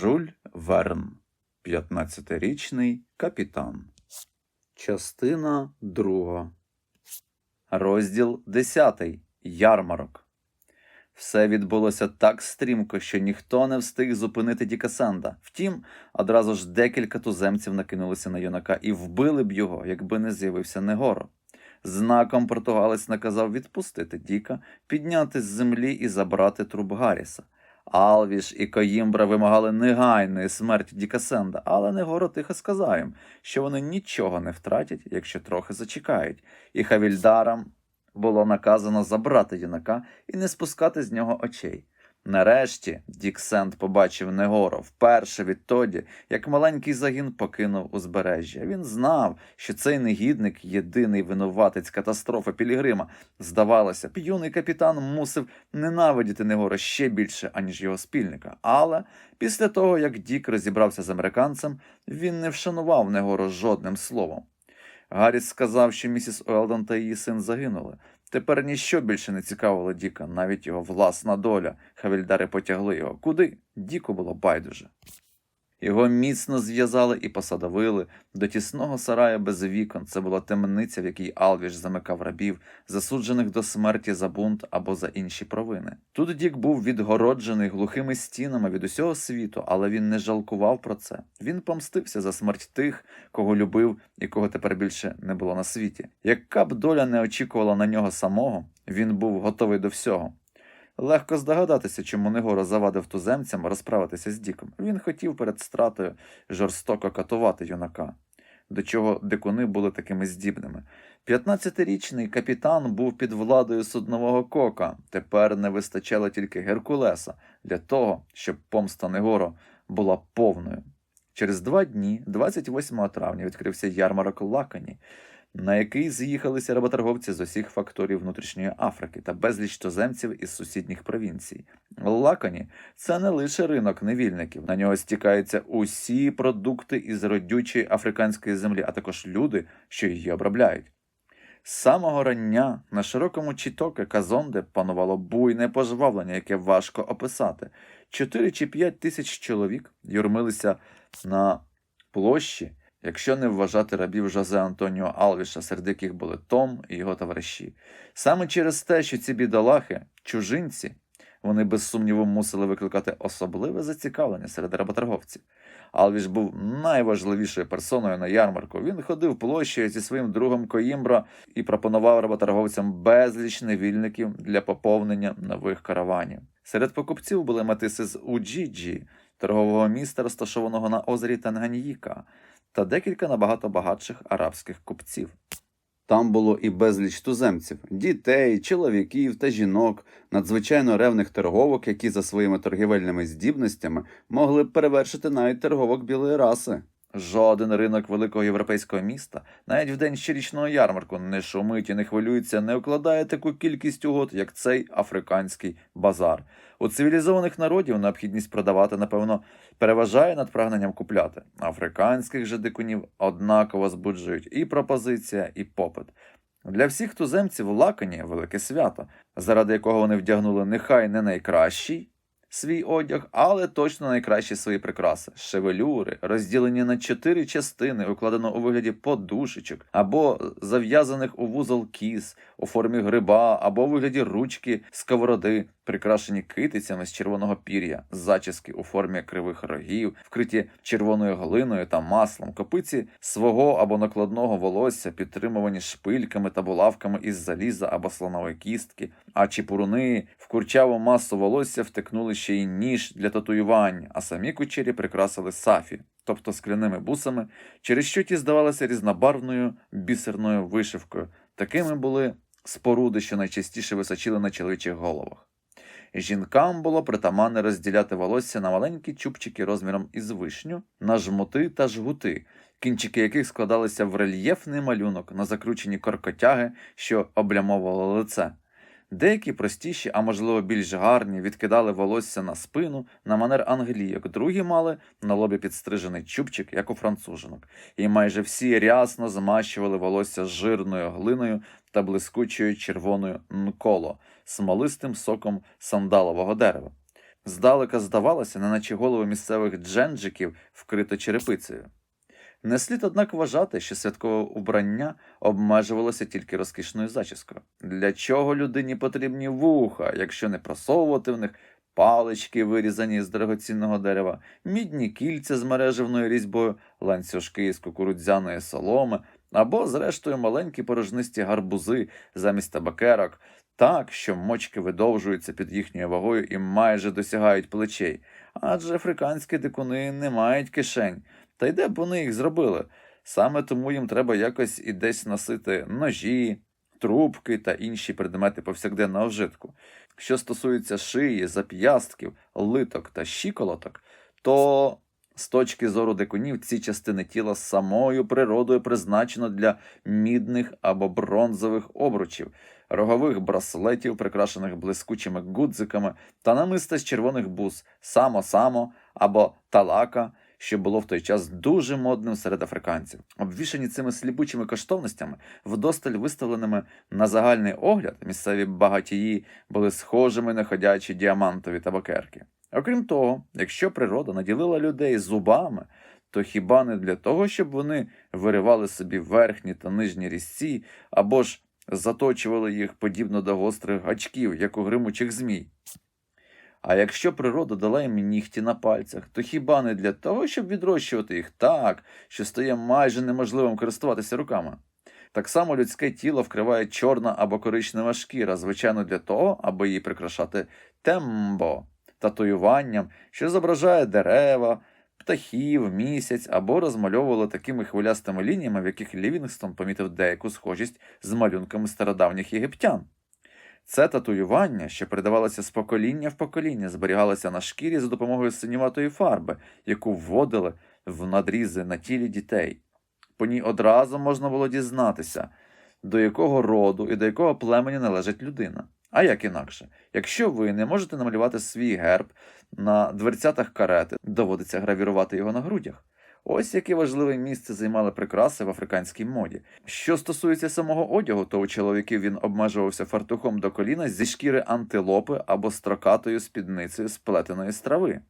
Жюль Верн, 15-річний капітан. Частина 2. Розділ 10. Ярмарок. Все відбулося так стрімко, що ніхто не встиг зупинити Дікасанда. Втім, одразу ж декілька туземців накинулися на юнака і вбили б його, якби не з'явився Негоро. Знаком португалець наказав відпустити Діка, підняти з землі і забрати труп Гарріса. Алвіш і Коїмбра вимагали негайної смерті Дікасенда, але Негоро тихо сказав їм, що вони нічого не втратять, якщо трохи зачекають, і Хавільдарам було наказано забрати юнака і не спускати з нього очей. Нарешті Діксенд побачив Негоро вперше відтоді, як маленький загін покинув узбережжя. Він знав, що цей негідник єдиний винуватець катастрофи Пілігрима. Здавалося б, юний капітан мусив ненавидіти Негоро ще більше, аніж його спільника. Але після того, як Дік розібрався з американцем, він не вшанував Негоро жодним словом. Гарріс сказав, що місіс Уелдон та її син загинули. Тепер ніщо більше не цікавило Діка, навіть його власна доля. Хавільдари потягли його. Куди? Діку було байдуже. Його міцно зв'язали і посадовили до тісного сарая без вікон. Це була темниця, в якій Алвіш замикав рабів, засуджених до смерті за бунт або за інші провини. Тут Дік був відгороджений глухими стінами від усього світу, але він не жалкував про це. Він помстився за смерть тих, кого любив і кого тепер більше не було на світі. Яка б доля не очікувала на нього самого, він був готовий до всього. Легко здогадатися, чому Негоро завадив туземцям розправитися з Діком. Він хотів перед стратою жорстоко катувати юнака, до чого дикуни були такими здібними. 15-річний капітан був під владою суднового кока. Тепер не вистачало тільки Геркулеса для того, щоб помста Негоро була повною. Через два дні, 28 травня, відкрився ярмарок Лакані, на який з'їхалися работорговці з усіх факторів внутрішньої Африки та безліч туземців із сусідніх провінцій. Лакані це не лише ринок невільників. На нього стікаються усі продукти із родючої африканської землі, а також люди, що її обробляють. З самого рання на широкому чітоке Казонде панувало буйне пожвавлення, яке важко описати. Чотири чи п'ять тисяч чоловік юрмилися на площі, якщо не вважати рабів Жозе Антоніо Алвіша, серед яких були Том і його товариші. Саме через те, що ці бідолахи, чужинці, вони без сумніву мусили викликати особливе зацікавлення серед работорговців. Алвіш був найважливішою персоною на ярмарку. Він ходив площею зі своїм другом Коїмбра і пропонував работорговцям безліч невільників для поповнення нових караванів. Серед покупців були матиси з Уджіджі, торгового міста, розташованого на озері Танганьїка, та декілька набагато багатших арабських купців. Там було і безліч туземців, дітей, чоловіків та жінок, надзвичайно ревних торговок, які за своїми торгівельними здібностями могли перевершити навіть торговок білої раси. Жоден ринок великого європейського міста, навіть в день щорічного ярмарку, не шумить і не хвилюється, не укладає таку кількість угод, як цей африканський базар. У цивілізованих народів необхідність продавати, напевно, переважає над прагненням купляти. Африканських же дикунів однаково збуджують і пропозиція, і попит. Для всіх туземців лакані велике свято, заради якого вони вдягнули нехай не найкращий свій одяг, але точно найкращі свої прикраси. Шевелюри, розділені на чотири частини, укладено у вигляді подушечок, або зав'язаних у вузол кіз, у формі гриба, або у вигляді ручки, сковороди, прикрашені китицями з червоного пір'я, зачіски у формі кривих рогів, вкриті червоною глиною та маслом, копиці свого або накладного волосся, підтримувані шпильками та булавками із заліза або слонової кістки, а чіпуруни в курчаву масу волосся втекнули ще й ніж для татуювань, а самі кучері прикрасили сафі, тобто скляними бусами, через що ті здавалися різнобарвною бісерною вишивкою. Такими були споруди, що найчастіше височили на чоловічих головах. Жінкам було притаманне розділяти волосся на маленькі чубчики розміром із вишню, на жмути та жгути, кінчики яких складалися в рельєфний малюнок на закручені коркотяги, що облямовували лице. Деякі простіші, а можливо більш гарні, відкидали волосся на спину на манер англійок, другі мали на лобі підстрижений чубчик, як у францужинок, і майже всі рясно змащували волосся жирною глиною та блискучою червоною нколо, смолистим соком сандалового дерева. Здалека здавалося, неначе голови місцевих дженджиків вкрито черепицею. Не слід, однак, вважати, що святкове убрання обмежувалося тільки розкішною зачіскою. Для чого людині потрібні вуха, якщо не просовувати в них палички, вирізані з дорогоцінного дерева, мідні кільця з мережевною різьбою, ланцюжки з кукурудзяної соломи, або, зрештою, маленькі порожнисті гарбузи замість табакерок, так, що мочки видовжуються під їхньою вагою і майже досягають плечей, адже африканські дикуни не мають кишень. Та й де б вони їх зробили? Саме тому їм треба якось і десь носити ножі, трубки та інші предмети повсякденного вжитку. Що стосується шиї, зап'ястків, литок та щиколоток, то з точки зору дикунів ці частини тіла самою природою призначено для мідних або бронзових обручів, рогових браслетів, прикрашених блискучими гудзиками, та намиста з червоних бус, само-само або талака, що було в той час дуже модним серед африканців. Обвішані цими сліпучими коштовностями, вдосталь виставленими на загальний огляд, місцеві багатії були схожими на ходячі діамантові табакерки. Окрім того, якщо природа наділила людей зубами, то хіба не для того, щоб вони виривали собі верхні та нижні різці, або ж заточували їх подібно до гострих гачків, як у гримучих змій. А якщо природа дала їм нігті на пальцях, то хіба не для того, щоб відрощувати їх так, що стає майже неможливим користуватися руками? Так само людське тіло вкриває чорна або коричнева шкіра, звичайно, для того, аби її прикрашати тембо, татуюванням, що зображає дерева, птахів, місяць або розмальовувало такими хвилястими лініями, в яких Лівінгстон помітив деяку схожість з малюнками стародавніх єгиптян. Це татуювання, що передавалося з покоління в покоління, зберігалося на шкірі за допомогою синюватої фарби, яку вводили в надрізи на тілі дітей. По ній одразу можна було дізнатися, до якого роду і до якого племені належить людина. А як інакше, якщо ви не можете намалювати свій герб на дверцятах карети, доводиться гравірувати його на грудях. Ось яке важливе місце займали прикраси в африканській моді. Що стосується самого одягу, то у чоловіків він обмежувався фартухом до коліна зі шкіри антилопи або строкатою спідницею сплетеної страви.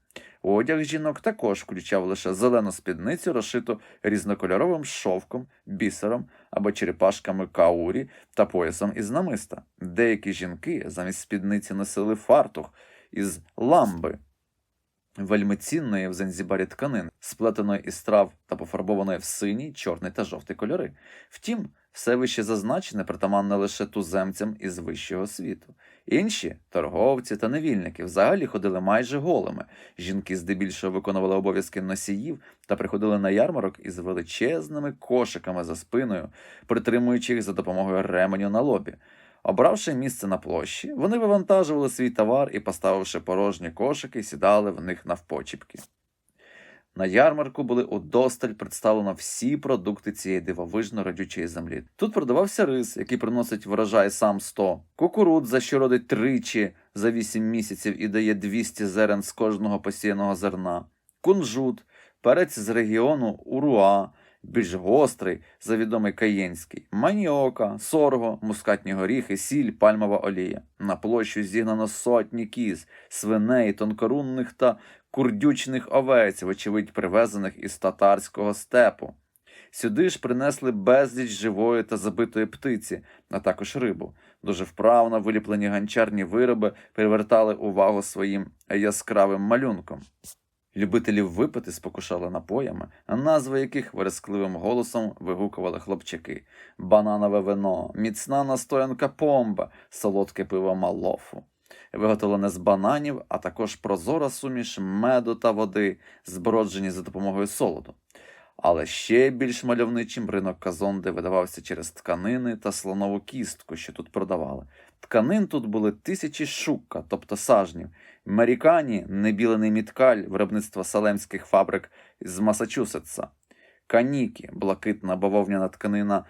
Одяг жінок також включав лише зелену спідницю, розшиту різнокольоровим шовком, бісером або черепашками каурі та поясом із намиста. Деякі жінки замість спідниці носили фартух із ламби вельми цінної в Занзібарі тканини, сплетеної із трав та пофарбованої в синій, чорний та жовтий кольори. Втім, все вище зазначене притаманне лише туземцям із вищого світу. Інші торговці та невільники взагалі ходили майже голими. Жінки здебільшого виконували обов'язки носіїв та приходили на ярмарок із величезними кошиками за спиною, притримуючи їх за допомогою ременю на лобі. Обравши місце на площі, вони вивантажували свій товар і, поставивши порожні кошики, сідали в них навпочіпки. На ярмарку були удосталь представлено всі продукти цієї дивовижно родючої землі. Тут продавався рис, який приносить врожай сам 100, кукурудза, що родить тричі за 8 місяців і дає 200 зерен з кожного посіяного зерна, кунжут, перець з регіону Уруа, більш гострий, завідомий каєнський, маніока, сорго, мускатні горіхи, сіль, пальмова олія. На площу зігнано сотні кіз, свиней, тонкорунних та курдючних овець, вочевидь привезених із татарського степу. Сюди ж принесли безліч живої та забитої птиці, а також рибу. Дуже вправно виліплені ганчарні вироби привертали увагу своїм яскравим малюнком. Любителів випити спокушали напоями, назви яких верескливим голосом вигукували хлопчаки: бананове вино, міцна настоянка помба, солодке пиво малофу. Виготовлене з бананів, а також прозора суміш меду та води, зброджені за допомогою солоду. Але ще більш мальовничим ринок Казонди видавався через тканини та слонову кістку, що тут продавали. Тканин тут були тисячі шукка, тобто сажнів. Мерікані небілений міткаль виробництва салемських фабрик з Масачусетса. Каніки, блакитна бавовняна тканина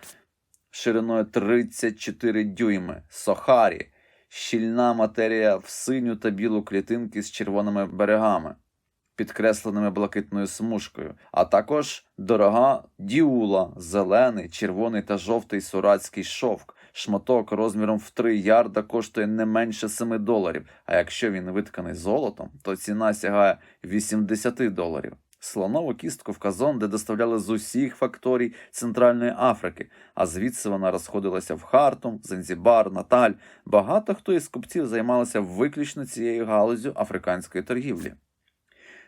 шириною 34 дюйми, сохарі, щільна матерія в синю та білу клітинки з червоними берегами підкресленими блакитною смужкою, а також дорога діула, зелений, червоний та жовтий сурацький шовк, шматок розміром в 3 ярда коштує не менше 7 доларів, а якщо він витканий золотом, то ціна сягає 80 доларів. Слонову кістку в Казонде доставляли з усіх факторій Центральної Африки, а звідси вона розходилася в Хартум, Занзібар, Наталь. Багато хто із купців займалися виключно цією галузю африканської торгівлі.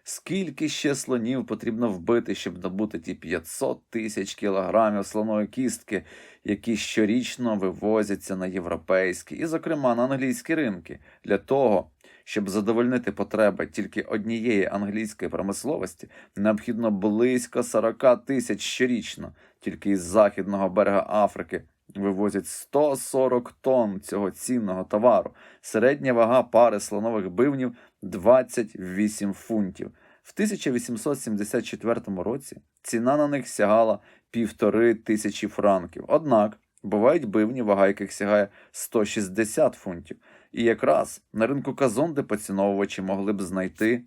Скільки ще слонів потрібно вбити, щоб добути ті 500 тисяч кілограмів слонової кістки, які щорічно вивозяться на європейські і, зокрема, на англійські ринки, для того, щоб задовольнити потреби тільки однієї англійської промисловості, необхідно близько 40 тисяч щорічно, тільки із західного берега Африки. Вивозять 140 тонн цього цінного товару. Середня вага пари слонових бивнів 28 фунтів. В 1874 році ціна на них сягала півтори тисячі франків. Однак бувають бивні, вага яких сягає 160 фунтів. І якраз на ринку Казонди поціновувачі могли б знайти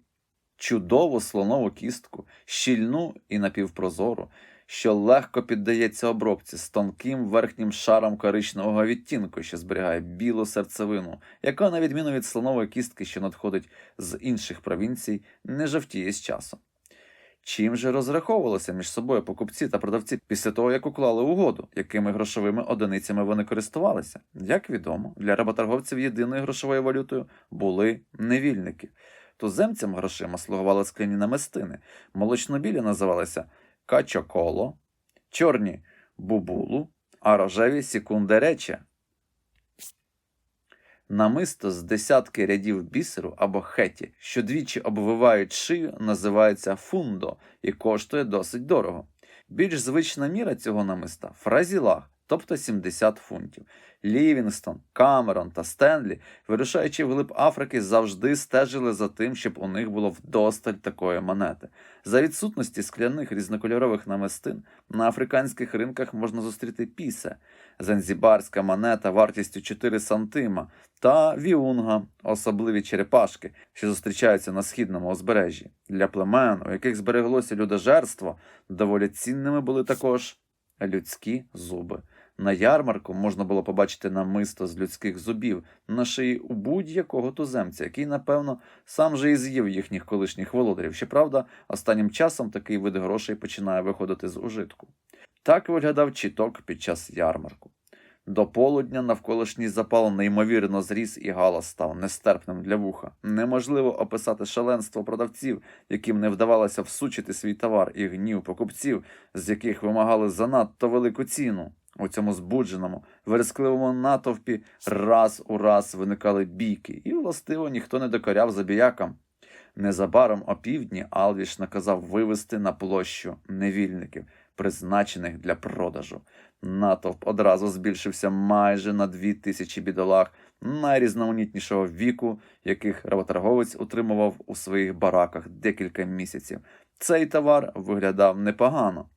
чудову слонову кістку, щільну і напівпрозору, що легко піддається обробці з тонким верхнім шаром коричневого відтінку, що зберігає білу серцевину, яка, на відміну від слонової кістки, що надходить з інших провінцій, не жовтіє з часом. Чим же розраховувалися між собою покупці та продавці після того, як уклали угоду, якими грошовими одиницями вони користувалися? Як відомо, для работорговців єдиною грошовою валютою були невільники. Туземцям грошима слугували скляні намистини, молочнобілі називалися качоколо, чорні бубулу, а рожеві сікундерече. Намисто з десятки рядів бісеру або хеті, що двічі обвивають шию, називається фундо і коштує досить дорого. Більш звична міра цього намиста фразілах, тобто 70 фунтів. Лівінгстон, Камерон та Стенлі, вирушаючи вглиб Африки, завжди стежили за тим, щоб у них було вдосталь такої монети. За відсутності скляних різнокольорових намистин на африканських ринках можна зустріти пісе, занзібарська монета вартістю 4 сантима та віунга, особливі черепашки, що зустрічаються на східному узбережжі. Для племен, у яких збереглося людожерство, доволі цінними були також людські зуби. На ярмарку можна було побачити намисто з людських зубів на шиї у будь-якого туземця, який, напевно, сам же і з'їв їхніх колишніх володарів. Щоправда, останнім часом такий вид грошей починає виходити з ужитку. Так виглядав чіток під час ярмарку. До полудня навколишній запал неймовірно зріс і галас став нестерпним для вуха. Неможливо описати шаленство продавців, яким не вдавалося всучити свій товар, і гнів покупців, з яких вимагали занадто велику ціну. У цьому збудженому, верескливому натовпі раз у раз виникали бійки, і, властиво, ніхто не докоряв забіякам. Незабаром опівдні Алвіш наказав вивести на площу невільників, призначених для продажу. Натовп одразу збільшився майже на дві тисячі бідолах найрізноманітнішого віку, яких работорговець утримував у своїх бараках декілька місяців. Цей товар виглядав непогано.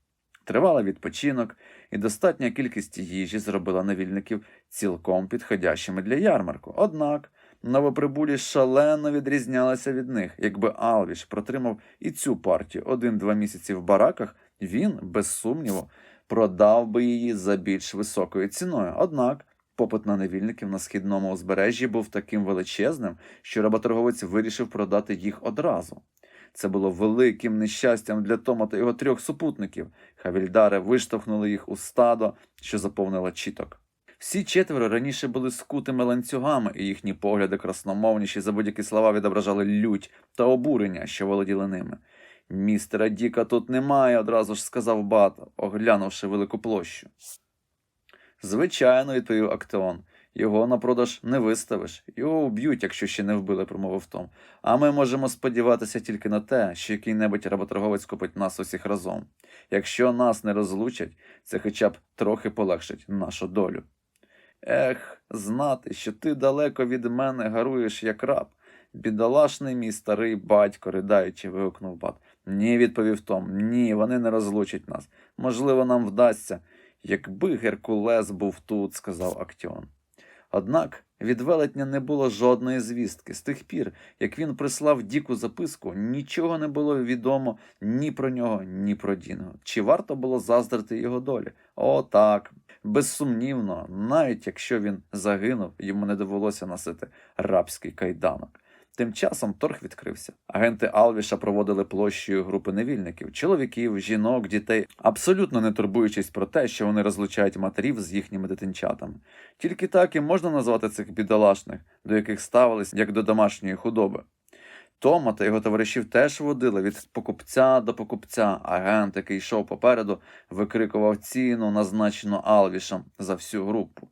Тривалий відпочинок і достатня кількість їжі зробила невільників цілком підходящими для ярмарку. Однак новоприбулі шалено відрізнялися від них. Якби Алвіш протримав і цю партію один-два місяці в бараках, він, без сумніву, продав би її за більш високою ціною. Однак попит на невільників на східному узбережжі був таким величезним, що работорговець вирішив продати їх одразу. Це було великим нещастям для Тома та його трьох супутників. Хавільдари виштовхнули їх у стадо, що заповнило чіток. Всі четверо раніше були скутими ланцюгами, і їхні погляди красномовніші за будь-які слова відображали лють та обурення, що володіли ними. Містера Діка тут немає, одразу ж сказав Бат, оглянувши велику площу. Звичайно, відповів Актеон. Його на продаж не виставиш, його уб'ють, якщо ще не вбили, промовив Том. А ми можемо сподіватися тільки на те, що який-небудь работорговець купить нас усіх разом. Якщо нас не розлучать, це хоча б трохи полегшить нашу долю. Ех, знати, що ти далеко від мене гаруєш як раб. Бідолашний мій старий батько, ридаючи, вигукнув бат. Ні, відповів Том. Ні, вони не розлучать нас. Можливо, нам вдасться. Якби Геркулес був тут, сказав Актіон. Однак Від велетня не було жодної звістки. З тих пір, як він прислав Діку записку, нічого не було відомо ні про нього, ні про Діну. Чи варто було заздрити його долі? О, так. Безсумнівно, навіть якщо він загинув, йому не довелося носити рабський кайданок. Тим часом торг відкрився. Агенти Алвіша проводили площею групи невільників, чоловіків, жінок, дітей, абсолютно не турбуючись про те, що вони розлучають матерів з їхніми дитинчатами. Тільки так і можна назвати цих бідолашних, до яких ставились як до домашньої худоби. Тома та його товаришів теж водили від покупця до покупця. Агент, який йшов попереду, викрикував ціну, назначену Алвішем за всю групу.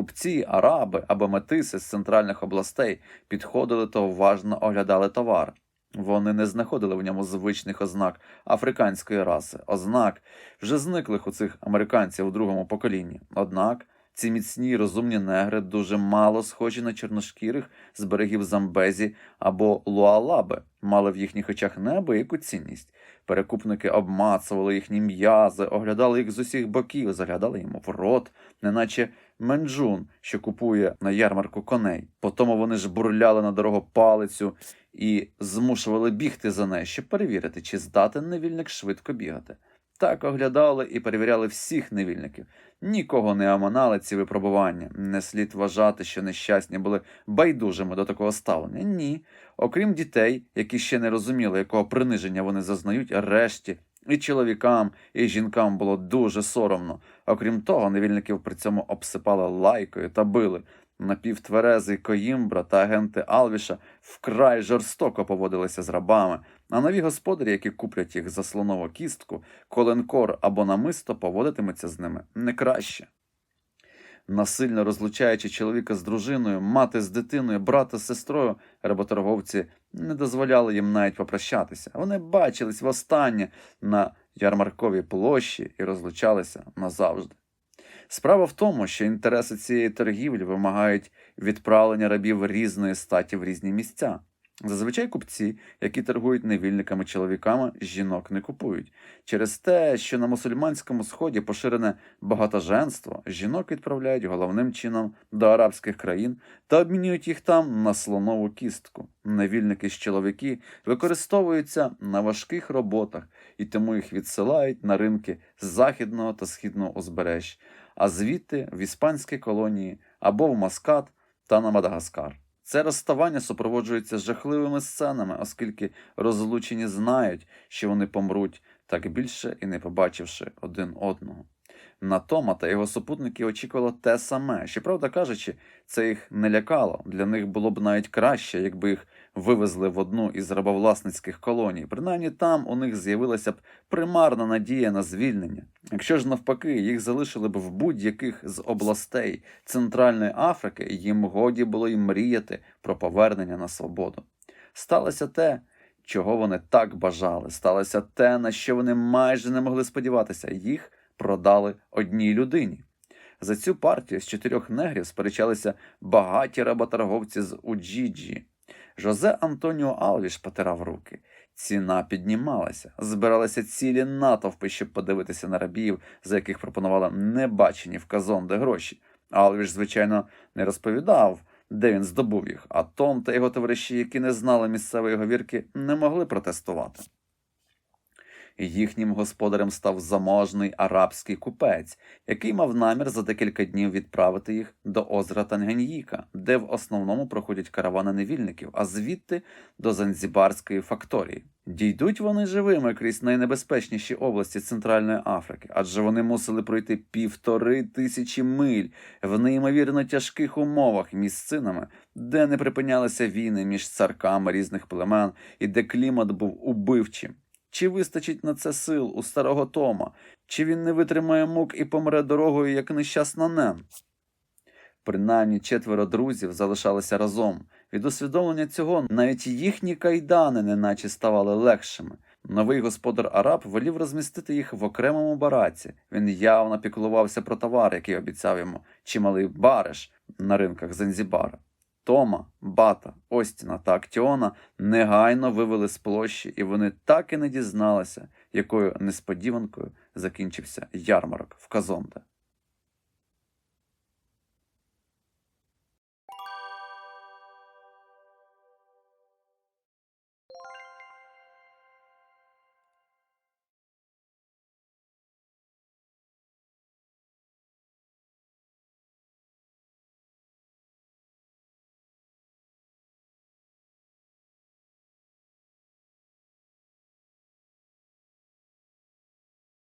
Купці, араби або метиси з центральних областей підходили та уважно оглядали товар. Вони не знаходили в ньому звичних ознак африканської раси, ознак вже зниклих у цих американців у другому поколінні. Однак ці міцні розумні негри дуже мало схожі на чорношкірих з берегів Замбезі або Луалаби, мали в їхніх очах неабияку цінність. Перекупники обмацували їхні м'язи, оглядали їх з усіх боків, заглядали йому в рот, неначе менджун, що купує на ярмарку коней. Потім вони ж бурляли на дорогу палицю і змушували бігти за нею, щоб перевірити, чи здатен невільник швидко бігати. Так оглядали і перевіряли всіх невільників. Нікого не оминали ці випробування. Не слід вважати, що нещасні були байдужими до такого ставлення. Ні. Окрім дітей, які ще не розуміли, якого приниження вони зазнають, решті і чоловікам, і жінкам було дуже соромно. Окрім того, невільників при цьому обсипали лайкою та били. Напівтверезий Коїмбра та агенти Алвіша вкрай жорстоко поводилися з рабами, а нові господарі, які куплять їх за слонову кістку, коленкор або намисто, поводитимуться з ними не краще. Насильно розлучаючи чоловіка з дружиною, мати з дитиною, брата з сестрою, работорговці не дозволяли їм навіть попрощатися. Вони бачились востаннє на ярмарковій площі і розлучалися назавжди. Справа в тому, що інтереси цієї торгівлі вимагають відправлення рабів різної статі в різні місця. Зазвичай купці, які торгують невільниками чоловіками, жінок не купують. Через те, що на мусульманському сході поширене багатоженство, жінок відправляють головним чином до арабських країн та обмінюють їх там на слонову кістку. Невільники ж чоловіки використовуються на важких роботах і тому їх відсилають на ринки західного та східного узбережжя, а звідти в іспанські колонії або в Маскат та на Мадагаскар. Це розставання супроводжується жахливими сценами, оскільки розлучені знають, що вони помруть, так більше і не побачивши один одного. На Тома та його супутники очікувало те саме. Щоправда кажучи, це їх не лякало. Для них було б навіть краще, якби їх вивезли в одну із рабовласницьких колоній. Принаймні там у них з'явилася б примарна надія на звільнення. Якщо ж навпаки, їх залишили б в будь-яких з областей Центральної Африки, їм годі було й мріяти про повернення на свободу. Сталося те, чого вони так бажали. Сталося те, на що вони майже не могли сподіватися. Їх продали одній людині. За цю партію з чотирьох негрів сперечалися багаті работорговці з Уджіджі. Жозе Антоніо Алвіш потирав руки. Ціна піднімалася, збиралися цілі натовпи, щоб подивитися на рабів, за яких пропонували небачені в казонде гроші. Алвіш, звичайно, не розповідав, де він здобув їх, а Том та його товариші, які не знали місцевої говірки, не могли протестувати. Їхнім господарем став заможний арабський купець, який мав намір за декілька днів відправити їх до озера Танганьїка, де в основному проходять каравани невільників, а звідти до Занзібарської факторії. Дійдуть вони живими крізь найнебезпечніші області Центральної Африки, адже вони мусили пройти півтори тисячі миль в неймовірно тяжких умовах місцинами, де не припинялися війни між царками різних племен і де клімат був убивчим. Чи вистачить на це сил у старого Тома, чи він не витримає мук і помре дорогою, як нещасна Нен? Принаймні четверо друзів залишалися разом. Від усвідомлення цього навіть їхні кайдани неначе ставали легшими. Новий господар Араб волів розмістити їх в окремому бараці. Він явно піклувався про товар, який обіцяв йому чималий бариш на ринках Занзібара. Тома, Бата, Остіна та Актіона негайно вивели з площі, і вони так і не дізналися, якою несподіванкою закінчився ярмарок в Казонде.